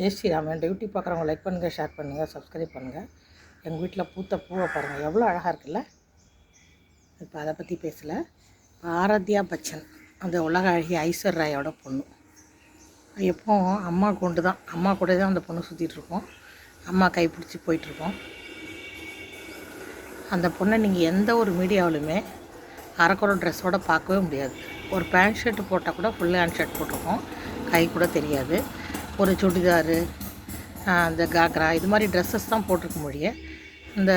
ஜெய் ஸ்ரீராம் என் டியூட்டி பார்க்குறவங்க லைக் பண்ணுங்கள் ஷேர் பண்ணுங்கள் சப்ஸ்கிரைப் பண்ணுங்கள் எங்கள் வீட்டில் பூத்த பூவை பாருங்கள் எவ்வளோ அழகாக இருக்குல்ல? இப்போ அதை பற்றி பேசலை. பாரதியா பச்சன் அந்த உலக அழகி ஐஸ்வர் ராயோட பொண்ணு. எப்போ அம்மா கொண்டு தான் அம்மா கூட தான் அந்த பொண்ணு சுற்றிட்டுருக்கோம் அம்மா கைப்பிடிச்சி போயிட்டுருக்கோம் அந்த பொண்ணை நீங்கள் எந்த ஒரு மீடியாவிலுமே அரைக்குறை ட்ரெஸ்ஸோடு பார்க்கவே முடியாது. ஒரு பேண்ட் ஷர்ட் போட்டால் கூட ஃபுல் ஹேண்ட் ஷர்ட் போட்டிருக்கோம். கை கூட தெரியாது. ஒரு சுடிதாரு இந்த காக்ரா இது மாதிரி ட்ரெஸ்ஸஸ் தான் போட்டிருக்க முடிய இந்த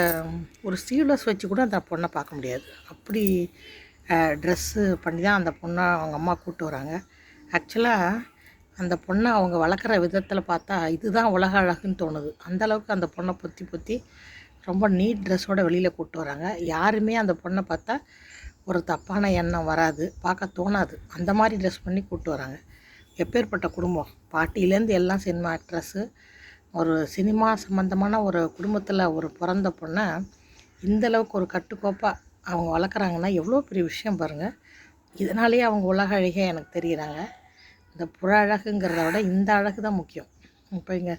ஒரு ஸ்லீவ்லெஸ் வச்சு கூட அந்த பொண்ணை பார்க்க முடியாது. அப்படி ட்ரெஸ்ஸு பண்ணி தான் அந்த பொண்ணை அவங்க அம்மா கூப்பிட்டு வராங்க. ஆக்சுவலாக அந்த பொண்ணை அவங்க வளர்க்குற விதத்தில் பார்த்தா இதுதான் உலக அழகுன்னு தோணுது. அந்த அளவுக்கு அந்த பொண்ணை பொத்தி பொத்தி ரொம்ப நீட் ட்ரெஸ்ஸோட வெளியில் கூப்பிட்டு வராங்க. யாருமே அந்த பொண்ணை பார்த்தா ஒரு தப்பான எண்ணம் வராது பார்க்க தோணாது. அந்த மாதிரி ட்ரெஸ் பண்ணி கூப்பிட்டு வராங்க. எப்பேற்பட்ட குடும்பம்? பாட்டியிலேருந்து எல்லாம் சினிமா ஆக்ட்ரஸ்ஸு ஒரு சினிமா சம்மந்தமான ஒரு குடும்பத்தில் ஒரு பிறந்த பொண்ணை இந்தளவுக்கு ஒரு கட்டுக்கோப்பாக அவங்க வளர்க்குறாங்கன்னா எவ்வளோ பெரிய விஷயம் பாருங்கள் இதனாலேயே அவங்க உலக அழகே எனக்கு தெரிகிறாங்க இந்த புற அழகுங்கிறத விட இந்த அழகு தான் முக்கியம். இப்போ இங்கே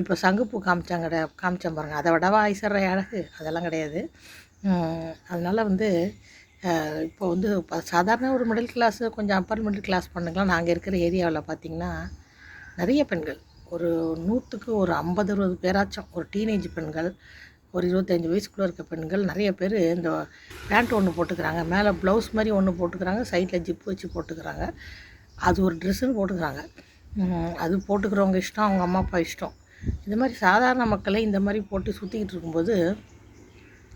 இப்போ சங்குப்பூ காமிச்சாங்க காமிச்சேன் பாருங்கள் அதை விடவா ஐஸ்வர்ய அழகு? அதெல்லாம் கிடையாது. அதனால் வந்து இப்போ வந்து சாதாரண ஒரு மிடில் கிளாஸ் கொஞ்சம் அப்பர் மிடில் கிளாஸ் பண்ணுங்களாம் நாங்கள் இருக்கிற ஏரியாவில் பார்த்திங்கன்னா நிறைய பெண்கள். ஒரு நூற்றுக்கு ஒரு ஐம்பது அறுபது பேராச்சும் ஒரு டீனேஜ் பெண்கள் ஒரு இருபத்தஞ்சி வயசுக்குள்ளே இருக்க பெண்கள் நிறைய பேர் இந்த பேண்ட் ஒன்று போட்டுக்கிறாங்க. மேலே ப்ளவுஸ் மாதிரி ஒன்று போட்டுக்கிறாங்க சைடில் ஜிப்பு வச்சு போட்டுக்கிறாங்க. அது ஒரு ட்ரெஸ்ஸுன்னு போட்டுக்கிறாங்க. அது போட்டுக்கிறவங்க இஷ்டம் அவங்க அம்மா அப்பா இஷ்டம். இந்த மாதிரி சாதாரண மக்களே இந்த மாதிரி போட்டு சுற்றிக்கிட்டு இருக்கும்போது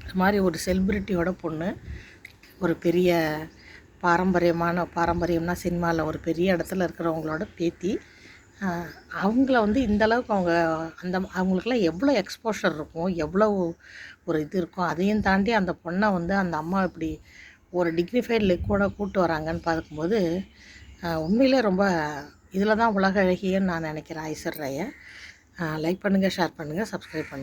இந்த மாதிரி ஒரு செலிப்ரிட்டியோட பொண்ணு ஒரு பெரிய பாரம்பரியமான பாரம்பரியம்னா சினிமாவில் ஒரு பெரிய இடத்துல இருக்கிறவங்களோட பேத்தி அவங்கள வந்து இந்த அளவுக்கு அவங்க அந்த அவங்களுக்குலாம் எவ்வளோ எக்ஸ்போஷர் இருக்கும் எவ்வளோ ஒரு இது இருக்கும் அதையும் தாண்டி அந்த பொண்ணை வந்து அந்த அம்மா இப்படி ஒரு டிக்னிஃபைட் லுக்கோட கூட்டு வராங்கன்னு பார்க்கும்போது உண்மையிலே ரொம்ப இதில் தான் உலக அழகியன்னு நான் நினைக்கிறேன் ஐஸ்வர் ராயை. லைக் பண்ணுங்கள் ஷேர் பண்ணுங்கள் சப்ஸ்கிரைப் பண்ணுங்கள்